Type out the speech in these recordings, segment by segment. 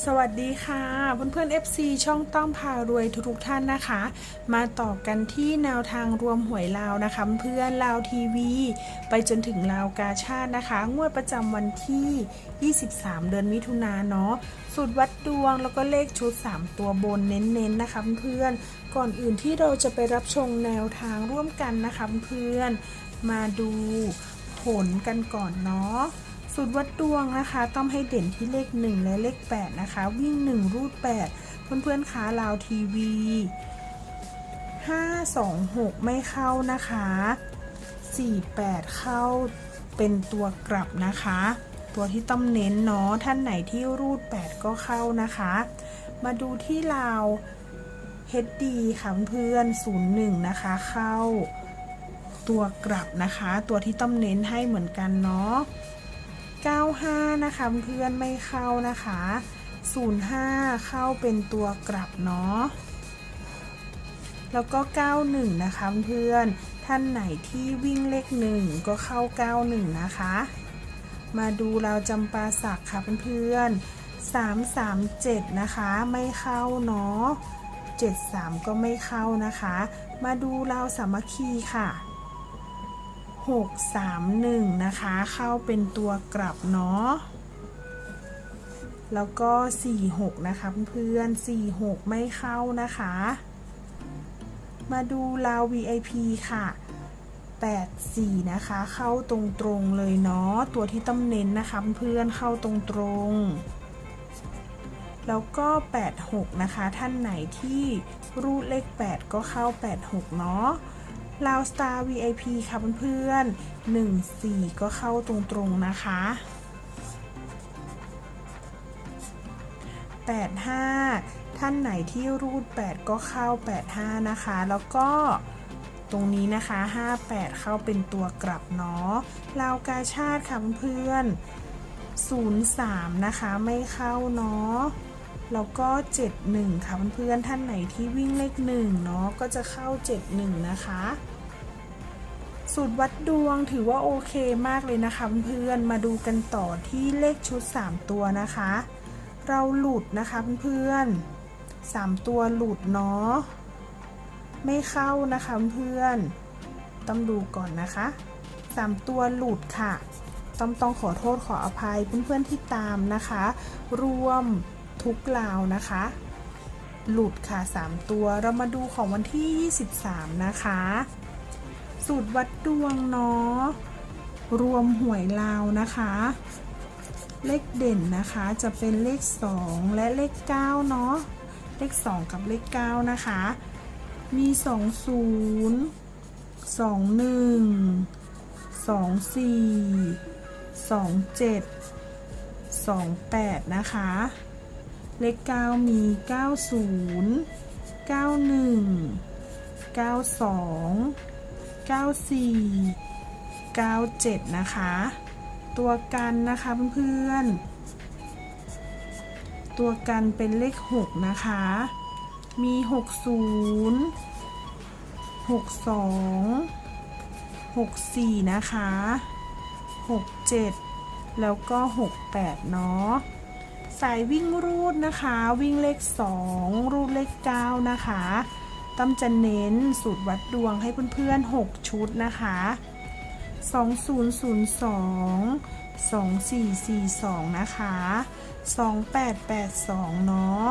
สวัสดีค่ะเพื่อนๆ FC ช่องต้อมพารวยทุกๆท่านนะคะ มาต่อกันที่แนวทางรวมหวยลาวนะคะ เพื่อนลาวทีวี ไปจนถึงลาวกาชาตินะคะ งวดประจำวันที่ 23 เดือนมิถุนาเนาะสูตรวัดดวงแล้วก็เลขชุด 3 ตัวบนเน้นๆนะคะเพื่อนก่อนอื่นที่เราจะไปรับชมแนวทางร่วมกันนะคะเพื่อนมาดูผลกันก่อนเนาะ สูตรวัดดวงนะคะ ต้องให้เด่นที่เลข 1 และเลข 8 นะคะ วิ่ง 1 รูด 8 เพื่อนๆคะลาวทีวี 5 2 6 ไม่เข้านะคะ 4 8 เข้าเป็นตัวกลับนะคะ ตัวที่ต้องเน้นเนาะท่านไหนที่รูด 8 ก็เข้านะคะ มาดูที่ลาว HD ค่ะเพื่อน01 นะคะ เข้าตัวกลับนะคะ ตัวที่ต้องเน้นให้เหมือนกันเนาะ 95 นะคะเพื่อนไม่เข้านะคะ 05 เข้าเป็นตัวกลับเนาะแล้วก็ 91 นะคะเพื่อนท่านไหนที่วิ่งเลข1ก็เข้า 91 นะคะ มาดูเราจำปาสักค่ะเพื่อนๆ337 นะคะไม่เข้าเนาะ73 ก็ไม่เข้านะคะ มาดูเราสามัคคีค่ะ 631 นะคะ เข้าเป็นตัวกลับเนาะแล้วก็ 46 นะคะเพื่อนๆ46 ไม่เข้านะคะ มาดูลาว VIP ค่ะ 84 นะคะ เข้าตรงๆเลยเนาะตัวที่ต้องเน้นนะคะเพื่อนๆเข้าตรงๆ แล้วก็ 86 นะคะ ท่านไหนที่รูดเลข 8 ก็เข้า 86 เนาะ ลาวสตาร์ VIP ค่ะเพื่อนๆ1 4 ก็เข้าตรงๆนะคะ 85 ท่านไหนที่รูด 8 ก็เข้า 85 นะคะ แล้วก็ตรงนี้นะคะ 58 เข้าเป็นตัวกลับเนาะลาวกาชาติค่ะเพื่อนๆ03 นะคะไม่เข้าเนาะแล้วก็ 71 ค่ะเพื่อนๆท่านไหนที่วิ่งเลข1เนาะก็จะเข้า 71 นะคะ สูตรวัดดวงถือว่าโอเคมากเลยนะคะเพื่อนมาดูกันต่อที่เลขชุด 3 ตัวนะคะ เราหลุดนะคะเพื่อน3ตัวหลุดเนาะไม่เข้านะคะเพื่อนต้องดูก่อนนะคะ3ตัวหลุดค่ะต้องต้องขอโทษขออภัยเพื่อนๆที่ตามนะคะ รวมทุกลาวนะคะ หลุดค่ะ 3 ตัวเรามาดูของวันที่ 23 นะคะ สูตรวัดดวงเนาะรวมหวยลาวนะคะ เลขเด่นนะคะจะเป็นเลข 2 และเลข9เนาะเลข 2 กับเลข 9 นะคะ มี 2 0 2 1 2 4 2 7 2 8 นะคะ เลข 9 มี 90 91 92 94 97 นะคะ ตัวกันนะคะเพื่อนๆ ตัวกันเป็นเลข 6 นะคะ มี 60 62 64 นะคะ 67 แล้วก็ 68 เนาะสายวิ่งรูดนะคะ วิ่งเลข 2 รูดเลข 9 นะคะ ตั้มจะเน้นสูตรวัดดวงให้เพื่อนๆ 6 ชุดนะคะ 2002 2442 นะคะ 2882 เนาะ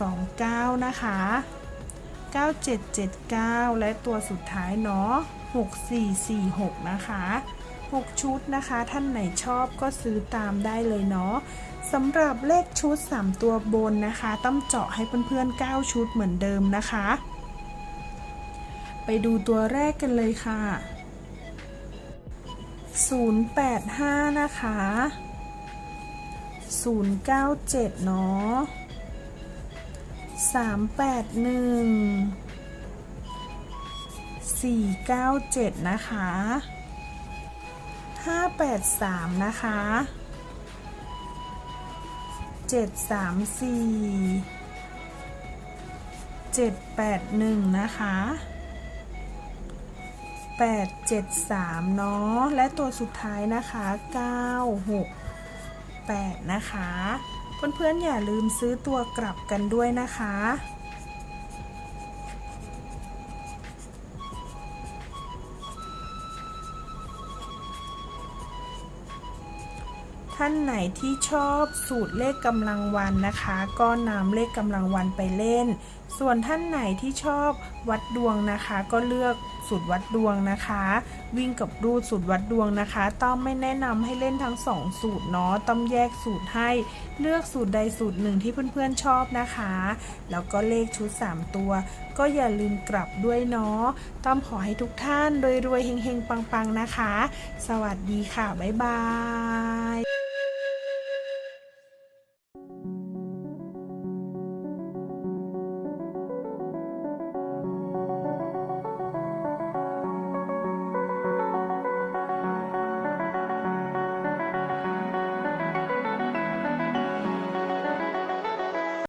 9229 นะคะ 9779 และตัวสุดท้ายเนาะ 6446 นะคะ 6 ชุดนะคะ ท่านไหนชอบก็ซื้อตามได้เลยเนาะสำหรับเลขชุด 3 ตัวบนนะคะ ต้องเจาะให้เพื่อนๆ 9 ชุดเหมือนเดิมนะคะ ไปดูตัวแรกกันเลยค่ะ 085 นะคะ 097 เนาะ 381 497 นะคะ 583 นะคะเจ็ดสามสี่เจ็ดแปดหนึ่งนะคะแปดเจ็ดสามเนาะ และตัวสุดท้ายนะคะเก้าหกแปดนะคะ เพื่อนๆ อย่าลืมซื้อตัวกลับกันด้วยนะคะ ท่านไหนที่ชอบสูตรเลขกำลังวันนะคะ ก็นำเลขกำลังวันไปเล่น ส่วนท่านไหนที่ชอบวัดดวงนะคะ ก็เลือกสูตรวัดดวงนะคะ วิ่งกับรูดสูตรวัดดวงนะคะ ต้องไม่แนะนำให้เล่นทั้งสองสูตรเนาะต้องแยกสูตรให้เลือกสูตรใดสูตรหนึ่งที่เพื่อนๆชอบนะคะ แล้วก็เลขชุด 3 ตัว ก็อย่าลืมกลับด้วยเนาะต้อมขอให้ทุกท่านรวยๆเฮงๆปังๆนะคะ สวัสดีค่ะ บ๊ายบาย